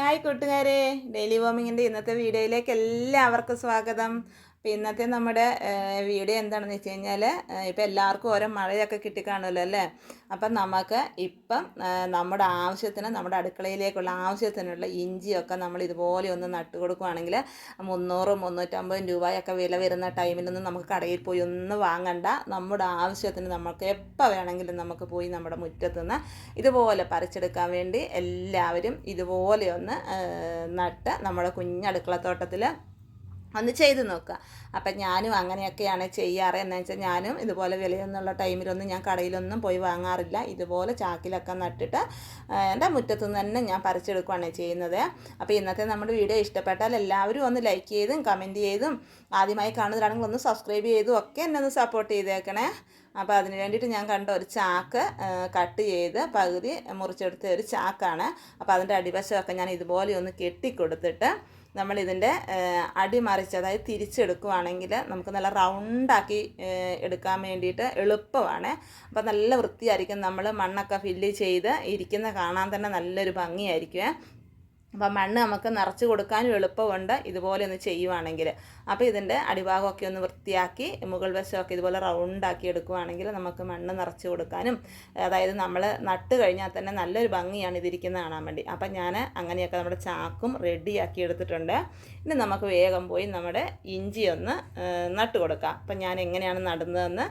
Hi കൂട്ടുകാരെ. Daily വോമിങ്ങിന്റെ ഇന്നത്തെ വീഡിയോയിലേക്ക് എല്ലാവർക്കും സ്വാഗതം. അപ്പോൾ ഇന്നത്തെ നമ്മുടെ വീഡിയോ എന്താണെന്ന് വെച്ച് കഴിഞ്ഞാൽ ഇപ്പം എല്ലാവർക്കും ഓരോ മഴയൊക്കെ കിട്ടിക്കാണുമല്ലോ അല്ലേ? അപ്പം നമുക്ക് ഇപ്പം നമ്മുടെ ആവശ്യത്തിന് നമ്മുടെ അടുക്കളയിലേക്കുള്ള ആവശ്യത്തിനുള്ള ഇഞ്ചിയൊക്കെ നമ്മൾ ഇതുപോലെ ഒന്ന് നട്ടു കൊടുക്കുകയാണെങ്കിൽ മുന്നൂറും മുന്നൂറ്റമ്പതും രൂപയൊക്കെ വില വരുന്ന ടൈമിലൊന്നും നമുക്ക് കടയിൽ പോയി ഒന്നും വാങ്ങണ്ട. നമ്മുടെ ആവശ്യത്തിന് നമുക്ക് എപ്പോൾ വേണമെങ്കിലും നമുക്ക് പോയി നമ്മുടെ മുറ്റത്തുനിന്ന് ഇതുപോലെ പറിച്ചെടുക്കാൻ വേണ്ടി എല്ലാവരും ഇതുപോലെ ഒന്ന് നട്ട് നമ്മുടെ കുഞ്ഞടുക്കളത്തോട്ടത്തിൽ ഒന്ന് ചെയ്ത് നോക്കുക. അപ്പം ഞാനും അങ്ങനെയൊക്കെയാണ് ചെയ്യാറ്. എന്ന് വെച്ചാൽ ഞാനും ഇതുപോലെ വിലയൊന്നുള്ള ടൈമിലൊന്നും ഞാൻ കടയിലൊന്നും പോയി വാങ്ങാറില്ല. ഇതുപോലെ ചാക്കിലൊക്കെ നട്ടിട്ട് എന്റെ മുറ്റത്തു നിന്ന് തന്നെ ഞാൻ പറിച്ചെടുക്കുകയാണ് ചെയ്യുന്നത്. അപ്പോൾ ഇന്നത്തെ നമ്മുടെ വീഡിയോ ഇഷ്ടപ്പെട്ടാൽ എല്ലാവരും ഒന്ന് ലൈക്ക് ചെയ്തും കമന്റ് ചെയ്തും ആദ്യമായി കാണുന്നതാണെങ്കിൽ ഒന്ന് സബ്സ്ക്രൈബ് ചെയ്തും ഒക്കെ എന്നെ ഒന്ന് സപ്പോർട്ട് ചെയ്തേക്കണേ. അപ്പോൾ അതിന് വേണ്ടിയിട്ട് ഞാൻ കണ്ട ഒരു ചാക്ക് കട്ട് ചെയ്ത് പകുതി മുറിച്ചെടുത്ത ഒരു ചാക്കാണ്. അപ്പോൾ അതിന്റെ അടിവശമൊക്കെ ഞാൻ ഇതുപോലെ ഒന്ന് കെട്ടിക്കൊടുത്തിട്ട് നമ്മളിതിന്റെ അടിമറിച്ച് അതായത് തിരിച്ചെടുക്കുവാണെങ്കിൽ നമുക്ക് നല്ല റൗണ്ടാക്കി എടുക്കാൻ വേണ്ടിയിട്ട് എളുപ്പമാണ്. അപ്പോൾ നല്ല വൃത്തിയായിരിക്കും നമ്മൾ മണ്ണൊക്കെ ഫില്ല് ചെയ്ത് ഇരിക്കുന്ന കാണാൻ തന്നെ നല്ലൊരു ഭംഗിയായിരിക്കും. അപ്പം മണ്ണ് നമുക്ക് നിറച്ച് കൊടുക്കാനും എളുപ്പമുണ്ട്. ഇതുപോലെ ഒന്ന് ചെയ്യുവാണെങ്കിൽ. അപ്പോൾ ഇതിന്റെ അടിഭാഗമൊക്കെ ഒന്ന് വൃത്തിയാക്കി മുകൾ വശമൊക്കെ ഇതുപോലെ റൗണ്ടാക്കി എടുക്കുവാണെങ്കിൽ നമുക്ക് മണ്ണ് നിറച്ച് കൊടുക്കാനും അതായത് നമ്മൾ നട്ട് കഴിഞ്ഞാൽ തന്നെ നല്ലൊരു ഭംഗിയാണ് ഇതിരിക്കുന്നത് കാണാൻ വേണ്ടി. അപ്പം ഞാൻ അങ്ങനെയൊക്കെ നമ്മുടെ ചാക്കും റെഡിയാക്കി എടുത്തിട്ടുണ്ട്. ഇനി നമുക്ക് വേഗം പോയി നമ്മുടെ ഇഞ്ചി ഒന്ന് നട്ട് കൊടുക്കാം. അപ്പം ഞാൻ എങ്ങനെയാണ് നടുന്നതെന്ന്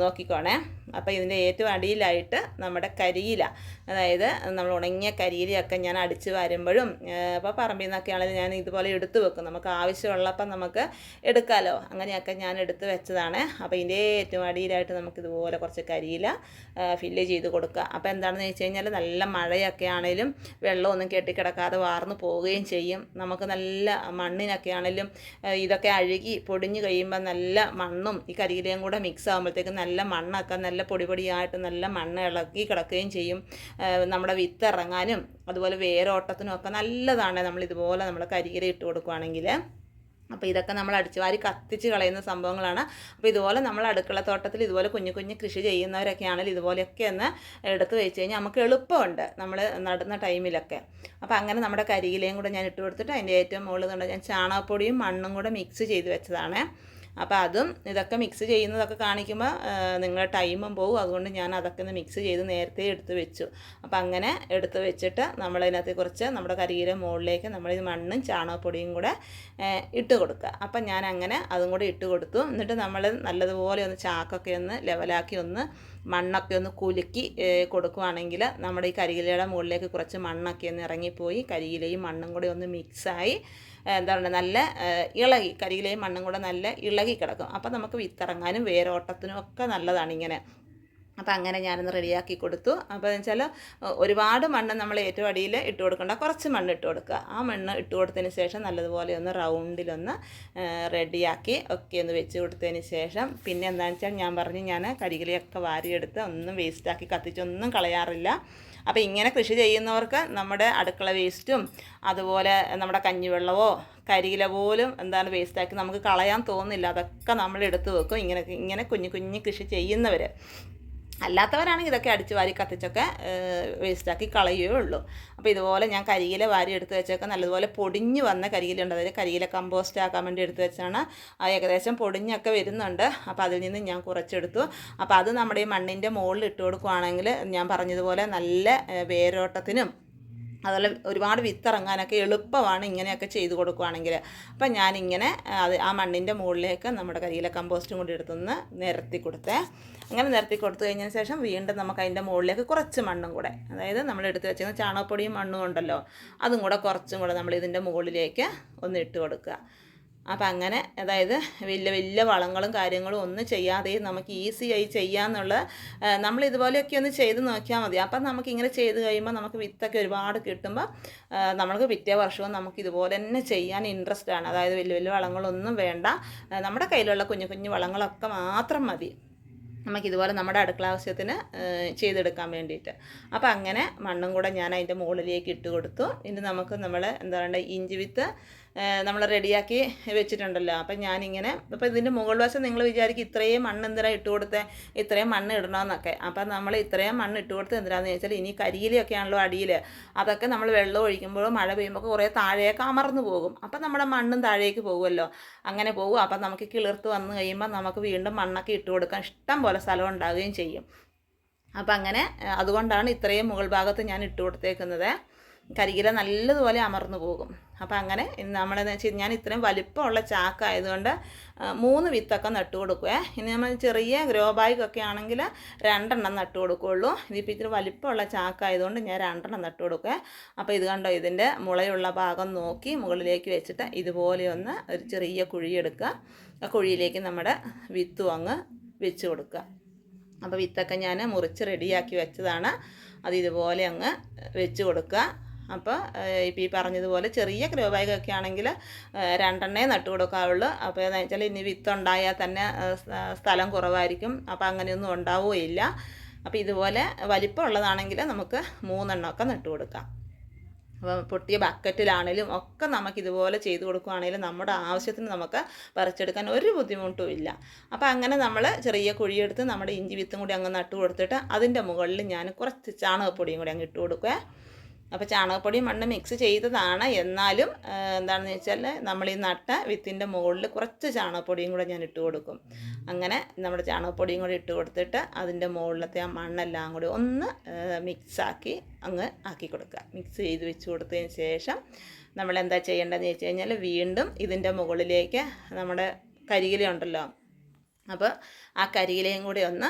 നോക്കിക്കോണേ. അപ്പോൾ ഇതിന്റെ ഏറ്റവും അടിയിലായിട്ട് നമ്മുടെ കരിയില അതായത് നമ്മൾ ഉണങ്ങിയ കരിയിലയൊക്കെ ഞാൻ അടിച്ച് വരുമ്പോഴും ഇപ്പോൾ പറമ്പിൽ നിന്നൊക്കെ ആണെങ്കിൽ ഞാൻ ഇതുപോലെ എടുത്ത് വെക്കും. നമുക്ക് ആവശ്യമുള്ളപ്പം നമുക്ക് എടുക്കാമല്ലോ അങ്ങനെയൊക്കെ ഞാൻ എടുത്ത് വെച്ചതാണ്. അപ്പോൾ ഇതിന്റെ ഏറ്റവും അടിയിലായിട്ട് നമുക്ക് ഇതുപോലെ കുറച്ച് കരിയില ഫില്ല് ചെയ്ത് കൊടുക്കുക. അപ്പോൾ എന്താണെന്ന് വെച്ച് കഴിഞ്ഞാൽ നല്ല മഴയൊക്കെ ആണെങ്കിലും വെള്ളമൊന്നും കെട്ടിക്കിടക്കാതെ വാർന്നു പോവുകയും ചെയ്യും. നമുക്ക് നല്ല മണ്ണിനൊക്കെ ആണെങ്കിലും ഇതൊക്കെ അഴുകി പൊടിഞ്ഞു കഴിയുമ്പോൾ നല്ല മണ്ണും ഈ കരിയിലയും കൂടെ മിക്സ് ആകുമ്പോഴത്തേക്കും നല്ല മണ്ണൊക്കെ നല്ല പൊടിപൊടിയായിട്ട് നല്ല മണ്ണ് ഇളക്കി കിടക്കുകയും ചെയ്യും. നമ്മുടെ വിത്ത് ഇറങ്ങാനും അതുപോലെ വേരോട്ടത്തിനും ഒക്കെ നല്ലതാണ്. നമ്മൾ ഇതുപോലെ നമ്മൾ കരിയില ഇട്ട് കൊടുക്കുകയാണെങ്കിൽ അപ്പോൾ ഇതൊക്കെ നമ്മൾ അടിച്ചു വാരി കത്തിച്ച് കളയുന്ന സംഭവങ്ങളാണ്. അപ്പോൾ ഇതുപോലെ നമ്മൾ അടുക്കള തോട്ടത്തിൽ ഇതുപോലെ കുഞ്ഞു കുഞ്ഞു കൃഷി ചെയ്യുന്നവരൊക്കെ ആണെങ്കിൽ ഇതുപോലെയൊക്കെ ഒന്ന് എടുത്ത് വെച്ച് കഴിഞ്ഞാൽ നമുക്ക് എളുപ്പമുണ്ട് നമ്മൾ നടുന്ന ടൈമിലൊക്കെ. അപ്പോൾ അങ്ങനെ നമ്മുടെ കരിയിലയും കൂടെ ഞാൻ ഇട്ട് കൊടുത്തിട്ട് അതിന്റെ ഏറ്റവും മുകളിൽ നിന്ന് ഞാൻ ചാണകപ്പൊടിയും മണ്ണും കൂടെ മിക്സ് ചെയ്ത് വെച്ചതാണ്. അപ്പോൾ അതും ഇതൊക്കെ മിക്സ് ചെയ്യുന്നതൊക്കെ കാണിക്കുമ്പോൾ നിങ്ങളുടെ ടൈമും പോകും അതുകൊണ്ട് ഞാൻ അതൊക്കെ ഒന്ന് മിക്സ് ചെയ്ത് നേരത്തെ എടുത്ത് വെച്ചു. അപ്പോൾ അങ്ങനെ എടുത്ത് വെച്ചിട്ട് നമ്മളതിനകത്ത് കുറച്ച് നമ്മുടെ കരിയിലെ മുകളിലേക്ക് നമ്മൾ ഈ മണ്ണും ചാണകപ്പൊടിയും കൂടെ ഇട്ട് കൊടുക്കുക. അപ്പം ഞാൻ അങ്ങനെ അതും കൂടെ ഇട്ട് കൊടുത്തു. എന്നിട്ട് നമ്മൾ നല്ലതുപോലെ ഒന്ന് ചാക്കൊക്കെ ഒന്ന് ലെവലാക്കി ഒന്ന് മണ്ണൊക്കെ ഒന്ന് കുലുക്കി കൊടുക്കുവാണെങ്കിൽ നമ്മുടെ ഈ കരിയിലയുടെ മുകളിലേക്ക് കുറച്ച് മണ്ണൊക്കെ ഒന്ന് ഇറങ്ങിപ്പോയി. കരിയിലയും മണ്ണും കൂടെ ഒന്ന് മിക്സായി എന്താ പറയുക നല്ല ഇളകി കരിയിലയും മണ്ണും കൂടെ നല്ല ഇളകി കിടക്കും. അപ്പം നമുക്ക് വിത്തിറങ്ങാനും വേരോട്ടത്തിനും ഒക്കെ നല്ലതാണ് ഇങ്ങനെ. അപ്പം അങ്ങനെ ഞാനൊന്ന് റെഡിയാക്കി കൊടുത്തു. അപ്പോൾ വെച്ചാൽ ഒരുപാട് മണ്ണ് നമ്മൾ ഏറ്റവും അടിയിൽ ഇട്ട് കൊടുക്കണ്ട. കുറച്ച് മണ്ണ് ഇട്ട് കൊടുക്കുക. ആ മണ്ണ് ഇട്ട് കൊടുത്തതിന് ശേഷം നല്ലതുപോലെ ഒന്ന് റൗണ്ടിലൊന്ന് റെഡിയാക്കി ഒക്കെ ഒന്ന് വെച്ച് കൊടുത്തതിന് ശേഷം പിന്നെ എന്താണെന്ന് വെച്ചാൽ ഞാൻ പറഞ്ഞു ഞാൻ കരികിലയൊക്കെ വാരിയെടുത്ത് ഒന്നും വേസ്റ്റാക്കി കത്തിച്ചൊന്നും കളയാറില്ല. അപ്പോൾ ഇങ്ങനെ കൃഷി ചെയ്യുന്നവർക്ക് നമ്മുടെ അടുക്കള വേസ്റ്റും അതുപോലെ നമ്മുടെ കഞ്ഞിവെള്ളമോ കരിയില പോലും എന്താണ് വേസ്റ്റാക്കി നമുക്ക് കളയാൻ തോന്നില്ല. അതൊക്കെ നമ്മൾ എടുത്തു വെക്കും. ഇങ്ങനെ ഇങ്ങനെ കുഞ്ഞു കുഞ്ഞു കൃഷി ചെയ്യുന്നവർ അല്ലാത്തവരാണെങ്കിൽ ഇതൊക്കെ അടിച്ച് വാരി കത്തിച്ചൊക്കെ വേസ്റ്റാക്കി കളയുകയേ ഉള്ളൂ. അപ്പോൾ ഇതുപോലെ ഞാൻ കരിയില വാരി എടുത്ത് വെച്ചൊക്കെ നല്ലതുപോലെ പൊടിഞ്ഞ് വന്ന കരിയിലുണ്ട് അതായത് കരിയില കമ്പോസ്റ്റ് ആക്കാൻ വേണ്ടി എടുത്ത് വെച്ചാണ് ഏകദേശം പൊടിഞ്ഞൊക്കെ വരുന്നുണ്ട്. അപ്പോൾ അതിൽ നിന്ന് ഞാൻ കുറച്ചെടുത്തു. അപ്പോൾ അത് നമ്മുടെ ഈ മണ്ണിന്റെ മുകളിൽ ഇട്ട് കൊടുക്കുകയാണെങ്കിൽ ഞാൻ പറഞ്ഞതുപോലെ നല്ല വേരോട്ടത്തിനും അതുപോലെ ഒരുപാട് വിത്തിറങ്ങാനൊക്കെ എളുപ്പമാണ് ഇങ്ങനെയൊക്കെ ചെയ്ത് കൊടുക്കുകയാണെങ്കിൽ അപ്പം ഞാനിങ്ങനെ അത് ആ മണ്ണിന്റെ മുകളിലേക്ക് നമ്മുടെ കരിയില കമ്പോസ്റ്റും കൂടി എടുത്തുനിന്ന് നിരത്തി കൊടുത്തേ. അങ്ങനെ നിരത്തി കൊടുത്തു കഴിഞ്ഞതിന് ശേഷം വീണ്ടും നമുക്ക് അതിന്റെ മുകളിലേക്ക് കുറച്ച് മണ്ണും കൂടെ അതായത് നമ്മൾ എടുത്ത് വെച്ചിരുന്ന ചാണകപ്പൊടിയും മണ്ണും ഉണ്ടല്ലോ അതും കൂടെ കുറച്ചും കൂടെ നമ്മൾ ഇതിന്റെ മുകളിലേക്ക് ഒന്ന് ഇട്ട് കൊടുക്കുക. അപ്പം അങ്ങനെ അതായത് വലിയ വലിയ വളങ്ങളും കാര്യങ്ങളും ഒന്നും ചെയ്യാതെ നമുക്ക് ഈസി ആയി ചെയ്യാമെന്നുള്ള നമ്മൾ ഇതുപോലെയൊക്കെ ഒന്ന് ചെയ്ത് നോക്കിയാൽ മതി. അപ്പം നമുക്ക് ഇങ്ങനെ ചെയ്ത് കഴിയുമ്പോൾ നമുക്ക് വിത്തൊക്കെ ഒരുപാട് കിട്ടുമ്പോൾ നമുക്ക് പിറ്റേ വർഷവും നമുക്ക് ഇതുപോലെ തന്നെ ചെയ്യാൻ ഇൻട്രസ്റ്റ് ആണ്. അതായത് വലിയ വലിയ വളങ്ങളൊന്നും വേണ്ട. നമ്മുടെ കയ്യിലുള്ള കുഞ്ഞു കുഞ്ഞു വളങ്ങളൊക്കെ മാത്രം മതി. നമുക്കിതുപോലെ നമ്മുടെ അടുക്കള ആവശ്യത്തിന് ചെയ്തെടുക്കാൻ വേണ്ടിയിട്ട്. അപ്പോൾ അങ്ങനെ മണ്ണും കൂടെ ഞാൻ അതിന്റെ മുകളിലേക്ക് ഇട്ട് കൊടുത്തു. ഇനി നമുക്ക് നമ്മൾ എന്താ പറയുക ഇഞ്ചി വിത്ത് നമ്മൾ റെഡിയാക്കി വെച്ചിട്ടുണ്ടല്ലോ. അപ്പം ഞാനിങ്ങനെ അപ്പോൾ ഇതിന്റെ മുകൾ വശം നിങ്ങൾ വിചാരിക്കും ഇത്രയും മണ്ണ് എന്തിനാണ് ഇട്ട് കൊടുത്തേ? ഇത്രയും മണ്ണ് ഇടണമെന്നൊക്കെ അപ്പം നമ്മൾ ഇത്രയും മണ്ണ് ഇട്ട് കൊടുത്ത് എന്തിനാന്ന് ചോദിച്ചാൽ ഇനി കരിയിലൊക്കെ ആണല്ലോ അടിയിൽ അതൊക്കെ നമ്മൾ വെള്ളം ഒഴിക്കുമ്പോൾ മഴ പെയ്യുമ്പോൾ കുറേ താഴേക്ക് അമർന്നു പോകും. അപ്പം നമ്മുടെ മണ്ണും താഴേക്ക് പോകുമല്ലോ അങ്ങനെ പോകും. അപ്പം നമുക്ക് കിളിർത്ത് വന്നു കഴിയുമ്പോൾ നമുക്ക് വീണ്ടും മണ്ണൊക്കെ ഇട്ട് കൊടുക്കാൻ ഇഷ്ടം പോലെ സ്ഥലം ഉണ്ടാവുകയും ചെയ്യും. അപ്പം അങ്ങനെ അതുകൊണ്ടാണ് ഇത്രയും മുകൾ ഭാഗത്ത് ഞാൻ ഇട്ട് കൊടുത്തേക്കുന്നത്. കരികില നല്ലതുപോലെ അമർന്നു പോകും. അപ്പം അങ്ങനെ നമ്മളെന്ന് വെച്ചാൽ ഞാൻ ഇത്രയും വലിപ്പമുള്ള ചാക്കായതുകൊണ്ട് ആയതുകൊണ്ട് മൂന്ന് വിത്തൊക്കെ നട്ടു കൊടുക്കുക ഇനി നമ്മൾ ചെറിയ ഗ്രോ ബാഗൊക്കെ ആണെങ്കിൽ രണ്ടെണ്ണം നട്ടു കൊടുക്കുകയുള്ളൂ ഇതിപ്പോൾ ഇത്തിരി വലിപ്പമുള്ള ചാക്കായതുകൊണ്ട് ഞാൻ രണ്ടെണ്ണം നട്ടു കൊടുക്കുക അപ്പോൾ ഇത് കണ്ടോ ഇതിന്റെ മുളയുള്ള ഭാഗം നോക്കി മുകളിലേക്ക് വെച്ചിട്ട് ഇതുപോലെ ഒന്ന് ഒരു ചെറിയ കുഴിയെടുക്കുക ആ കുഴിയിലേക്ക് നമ്മുടെ വിത്തും അങ്ങ് വെച്ച് കൊടുക്കുക. അപ്പോൾ വിത്തൊക്കെ ഞാൻ മുറിച്ച് റെഡിയാക്കി വെച്ചതാണ്. അത് ഇതുപോലെ അങ്ങ് വെച്ച് കൊടുക്കുക. അപ്പോൾ ഇപ്പോൾ ഈ പറഞ്ഞതുപോലെ ചെറിയ ഗ്രോ ബാഗൊക്കെ ആണെങ്കിൽ രണ്ടെണ്ണേ നട്ടു കൊടുക്കാവുള്ളൂ. അപ്പോൾ എന്ന് വെച്ചാൽ ഇനി വിത്ത് ഉണ്ടായാൽ തന്നെ സ്ഥലം കുറവായിരിക്കും. അപ്പോൾ അങ്ങനെയൊന്നും ഉണ്ടാവുകയില്ല. അപ്പോൾ ഇതുപോലെ വലിപ്പമുള്ളതാണെങ്കിൽ നമുക്ക് മൂന്നെണ്ണമൊക്കെ നട്ടു കൊടുക്കാം. അപ്പോൾ പൊട്ടിയ ബക്കറ്റിലാണേലും ഒക്കെ നമുക്ക് ഇതുപോലെ ചെയ്ത് കൊടുക്കുകയാണെങ്കിലും നമ്മുടെ ആവശ്യത്തിന് നമുക്ക് പറിച്ചെടുക്കാൻ ഒരു ബുദ്ധിമുട്ടും ഇല്ല. അപ്പോൾ അങ്ങനെ നമ്മൾ ചെറിയ കുഴിയെടുത്ത് നമ്മുടെ ഇഞ്ചി വിത്തും കൂടി അങ്ങ് നട്ടു കൊടുത്തിട്ട് അതിന്റെ മുകളിൽ ഞാൻ കുറച്ച് ചാണകപ്പൊടിയും കൂടി അങ്ങ് ഇട്ട് കൊടുക്കുക അപ്പോൾ ചാണകപ്പൊടിയും മണ്ണ് മിക്സ് ചെയ്തതാണ്. എന്നാലും എന്താണെന്ന് വെച്ചാൽ നമ്മൾ ഈ നട്ട വിത്തിന്റെ മുകളിൽ കുറച്ച് ചാണകപ്പൊടിയും കൂടെ ഞാൻ ഇട്ട് കൊടുക്കും. അങ്ങനെ നമ്മുടെ ചാണകപ്പൊടിയും കൂടെ ഇട്ട് കൊടുത്തിട്ട് അതിന്റെ മുകളിലത്തെ ആ മണ്ണെല്ലാം കൂടി ഒന്ന് മിക്സാക്കി അങ്ങ് ആക്കി കൊടുക്കുക. മിക്സ് ചെയ്ത് വെച്ച് കൊടുത്തതിന് ശേഷം നമ്മൾ എന്താ ചെയ്യേണ്ടതെന്ന് വെച്ച് കഴിഞ്ഞാൽ വീണ്ടും ഇതിന്റെ മുകളിലേക്ക് നമ്മുടെ കരിയില ഉണ്ടല്ലോ. അപ്പോൾ ആ കരിയിലയും കൂടി ഒന്ന്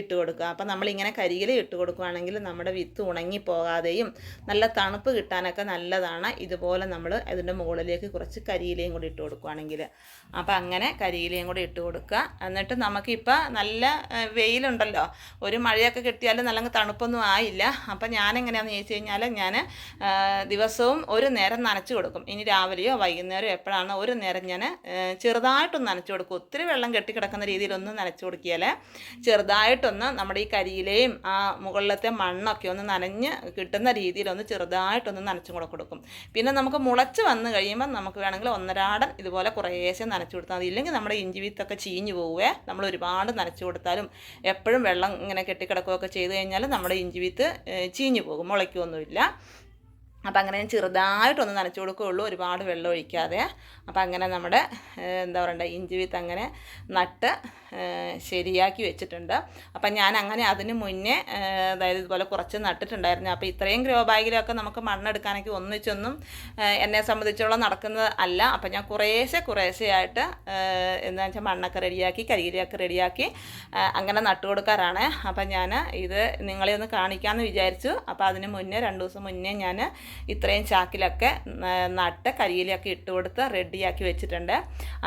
ഇട്ട് കൊടുക്കുക. അപ്പം നമ്മളിങ്ങനെ കരിയില ഇട്ട് കൊടുക്കുകയാണെങ്കിൽ നമ്മുടെ വിത്ത് ഉണങ്ങി പോകാതെയും നല്ല തണുപ്പ് കിട്ടാനൊക്കെ നല്ലതാണ്. ഇതുപോലെ നമ്മൾ അതിന്റെ മുകളിലേക്ക് കുറച്ച് കരിയിലയും കൂടി ഇട്ട് കൊടുക്കുകയാണെങ്കിൽ അപ്പം അങ്ങനെ കരിയിലയും കൂടി ഇട്ട് കൊടുക്കുക. എന്നിട്ട് നമുക്കിപ്പോൾ നല്ല വെയിലുണ്ടല്ലോ. ഒരു മഴയൊക്കെ കിട്ടിയാലും നല്ല തണുപ്പൊന്നും ആയില്ല. അപ്പം ഞാൻ എങ്ങനെയാണെന്ന് ചോദിച്ചു കഴിഞ്ഞാൽ ഞാൻ ദിവസവും ഒരു നേരം നനച്ച് കൊടുക്കും. ഇനി രാവിലെയോ വൈകുന്നേരമോ എപ്പോഴാണ് ഒരു നേരം ഞാൻ ചെറുതായിട്ടൊന്ന് നനച്ച് കൊടുക്കും. ഒത്തിരി വെള്ളം കെട്ടിക്കിടക്കുന്ന രീതിയിലൊന്നും നനച്ച് കൊടുക്കിയാലേ ചെറുതായിട്ടൊന്ന് നമ്മുടെ ഈ കരിയിലെയും ആ മുകളിലത്തെ മണ്ണൊക്കെ ഒന്ന് നനഞ്ഞ് കിട്ടുന്ന രീതിയിലൊന്ന് ചെറുതായിട്ടൊന്ന് നനച്ചും കൂടെ കൊടുക്കും. പിന്നെ നമുക്ക് മുളച്ച് വന്ന് കഴിയുമ്പോൾ നമുക്ക് വേണമെങ്കിൽ ഒന്നരാടൻ ഇതുപോലെ കുറേശ്ശെ നനച്ചു കൊടുത്താൽ മതി. ഇല്ലെങ്കിൽ നമ്മുടെ ഇഞ്ചി വിത്തൊക്കെ ചീഞ്ഞു പോവേ. നമ്മൾ ഒരുപാട് നനച്ചു കൊടുത്താലും എപ്പോഴും വെള്ളം ഇങ്ങനെ കെട്ടിക്കിടക്കുകയൊക്കെ ചെയ്ത് കഴിഞ്ഞാൽ നമ്മുടെ ഇഞ്ചി വിത്ത് ചീഞ്ഞു ചീഞ്ഞ് പോകും. മുളയ്ക്കൊന്നുമില്ല അപ്പം അങ്ങനെ ഞാൻ ചെറുതായിട്ടൊന്ന് നനച്ചു കൊടുക്കുകയുള്ളൂ. ഒരുപാട് വെള്ളം ഒഴിക്കാതെ. അപ്പോൾ അങ്ങനെ നമ്മുടെ എന്താ പറയണ്ട ഇഞ്ചി വിത്ത് അങ്ങനെ നട്ട് ശരിയാക്കി വെച്ചിട്ടുണ്ട്. അപ്പം ഞാൻ അങ്ങനെ അതിന് മുന്നേ അതായത് ഇതുപോലെ കുറച്ച് നട്ടിട്ടുണ്ടായിരുന്നു. അപ്പോൾ ഇത്രയും ഗ്രോ ബാഗിലൊക്കെ നമുക്ക് മണ്ണെടുക്കാനൊക്കെ ഒന്നിച്ചൊന്നും എന്നെ സംബന്ധിച്ചോളം നടക്കുന്നത് അല്ല. അപ്പം ഞാൻ കുറേശ്ശെ കുറേശ്ശെയായിട്ട് എന്താ വെച്ചാൽ മണ്ണൊക്കെ റെഡിയാക്കി കരിയിലൊക്കെ റെഡിയാക്കി അങ്ങനെ നട്ടു കൊടുക്കാറാണ്. അപ്പം ഞാൻ ഇത് നിങ്ങളെ ഒന്ന് കാണിക്കാമെന്ന് വിചാരിച്ചു. അപ്പോൾ അതിന് മുന്നേ രണ്ട് ദിവസം മുന്നേ ഞാൻ ഇത്രയും ചാക്കിലൊക്കെ നട്ട് കരിയിലൊക്കെ ഇട്ട് കൊടുത്ത് റെഡിയാക്കി വെച്ചിട്ടുണ്ട്.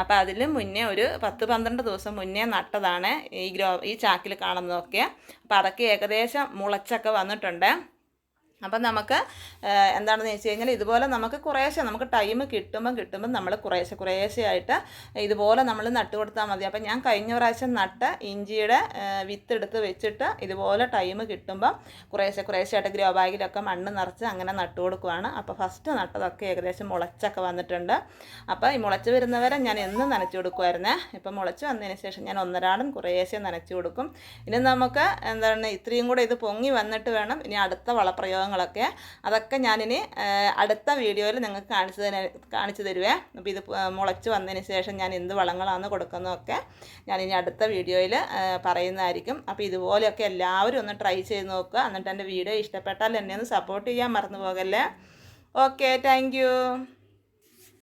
അപ്പോൾ അതിൽ മുന്നേ ഒരു പത്ത് പന്ത്രണ്ട് ദിവസം മുന്നേ നട്ടതാണ് ഈ ഗ്രോ ഈ ചാക്കിൽ കാണുന്നതൊക്കെ. അപ്പോൾ അതൊക്കെ ഏകദേശം മുളച്ചൊക്കെ വന്നിട്ടുണ്ട്. അപ്പം നമുക്ക് എന്താണെന്ന് വെച്ച് കഴിഞ്ഞാൽ ഇതുപോലെ നമുക്ക് കുറേശ്ശെ നമുക്ക് ടൈം കിട്ടുമ്പം കിട്ടുമ്പം നമ്മൾ കുറേശ്ശെ കുറേശ്ശെയായിട്ട് ഇതുപോലെ നമ്മൾ നട്ട് കൊടുത്താൽ മതി. അപ്പം ഞാൻ കഴിഞ്ഞ പ്രാവശ്യം നട്ട ഇഞ്ചിയുടെ വിത്ത് എടുത്ത് വെച്ചിട്ട് ഇതുപോലെ ടൈം കിട്ടുമ്പം കുറേശ്ശെ കുറേശ്ശെയായിട്ട് ഗ്രോ ബാഗിലൊക്കെ മണ്ണ് നിറച്ച് അങ്ങനെ നട്ട് കൊടുക്കുവാണ്. അപ്പോൾ ഫസ്റ്റ് നട്ടതൊക്കെ ഏകദേശം മുളച്ചൊക്കെ വന്നിട്ടുണ്ട്. അപ്പോൾ ഈ മുളച്ച് വരുന്നവരെ ഞാൻ എന്നും നനച്ചു കൊടുക്കുമായിരുന്നേ ഇപ്പം മുളച്ച് വന്നതിന് ശേഷം ഞാൻ ഒന്നരാടും കുറേശ്ശെ നനച്ചു കൊടുക്കും. ഇനി നമുക്ക് എന്താണ് ഇത്രയും കൂടെ ഇത് പൊങ്ങി വന്നിട്ട് വേണം ഇനി അടുത്ത വളപ്രയോഗങ്ങളൊക്കെ അതൊക്കെ ഞാനിനി അടുത്ത വീഡിയോയിൽ നിങ്ങൾക്ക് കാണിച്ചു തന്നെ കാണിച്ചു തരുവേ. അപ്പോൾ ഇത് മുളച്ച് വന്നതിന് ശേഷം ഞാൻ എന്ത് വളങ്ങളാണ് കൊടുക്കുന്നതൊക്കെ ഞാനിനി അടുത്ത വീഡിയോയിൽ പറയുന്നതായിരിക്കും. അപ്പോൾ ഇതുപോലെയൊക്കെ എല്ലാവരും ഒന്ന് ട്രൈ ചെയ്ത് നോക്കുക. എന്നിട്ട് എന്റെ വീഡിയോ ഇഷ്ടപ്പെട്ടാൽ എന്നെ ഒന്ന് സപ്പോർട്ട് ചെയ്യാൻ മറന്നു പോകല്ലേ. Okay thank